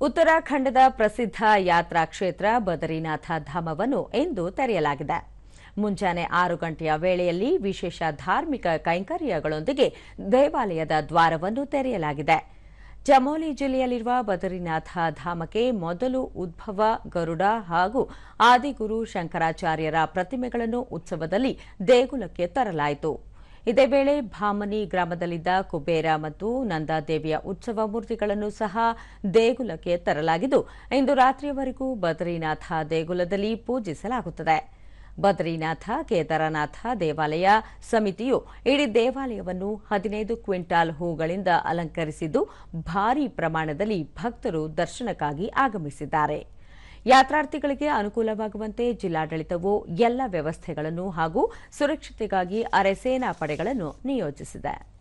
ಉತ್ತರಾಖಂಡದ ಪ್ರಸಿದ್ಧ ಯಾತ್ರಾ ಕ್ಷೇತ್ರ ಬದರಿನಾಥ ಧಾಮವನ್ನು ಎಂದು ತೆರೆಯಲಾಗಿದೆ. ಮುಂಜಾನೆ ಆರು ಗಂಟೆಯ ವೇಳೆಯಲ್ಲಿ ವಿಶೇಷ ಧಾರ್ಮಿಕ ಕೈಂಕರ್ಯಗಳೊಂದಿಗೆ ದೇವಾಲಯದ ದ್ವಾರವನ್ನು ತೆರೆಯಲಾಗಿದೆ. ಚಮೋಲಿ ಜಿಲ್ಲೆಯಲ್ಲಿರುವ ಬದರಿನಾಥ ಧಾಮಕ್ಕೆ ಮೊದಲು ಉದ್ಭವ, ಗರುಡ ಹಾಗೂ ಆದಿಗುರು ಶಂಕರಾಚಾರ್ಯರ ಪ್ರತಿಮೆಗಳನ್ನು ಉತ್ಸವದಲ್ಲಿ ದೇಗುಲಕ್ಕೆ ತರಲಾಯಿತು. ಇದೇ ವೇಳೆ ಭಾಮನಿ ಗ್ರಾಮದಲ್ಲಿದ್ದ ಕುಬೇರ ಮತ್ತು ನಂದಾದೇವಿಯ ಉತ್ಸವ ಮೂರ್ತಿಗಳನ್ನು ಸಹ ದೇಗುಲಕ್ಕೆ ತರಲಾಗಿದ್ದು, ಇಂದು ರಾತ್ರಿಯವರೆಗೂ ಬದ್ರಿನಾಥ ದೇಗುಲದಲ್ಲಿ ಪೂಜಿಸಲಾಗುತ್ತದೆ. ಬದ್ರಿನಾಥ, ಕೇದಾರನಾಥ ದೇವಾಲಯ ಸಮಿತಿಯು ಇಡೀ ದೇವಾಲಯವನ್ನು ಹದಿನೈದು ಕ್ವಿಂಟಾಲ್ ಹೂಗಳಿಂದ ಅಲಂಕರಿಸಿದ್ದು, ಭಾರೀ ಪ್ರಮಾಣದಲ್ಲಿ ಭಕ್ತರು ದರ್ಶನಕ್ಕಾಗಿ ಆಗಮಿಸಿದ್ದಾರೆ. ಯಾತ್ರಾರ್ಥಿಗಳಿಗೆ ಅನುಕೂಲವಾಗುವಂತೆ ಜಿಲ್ಲಾಡಳಿತವು ಎಲ್ಲ ವ್ಯವಸ್ಥೆಗಳನ್ನು ಹಾಗೂ ಸುರಕ್ಷತೆಗಾಗಿ ಅರೆಸೇನಾ ಪಡೆಗಳನ್ನು ನಿಯೋಜಿಸಿದೆ.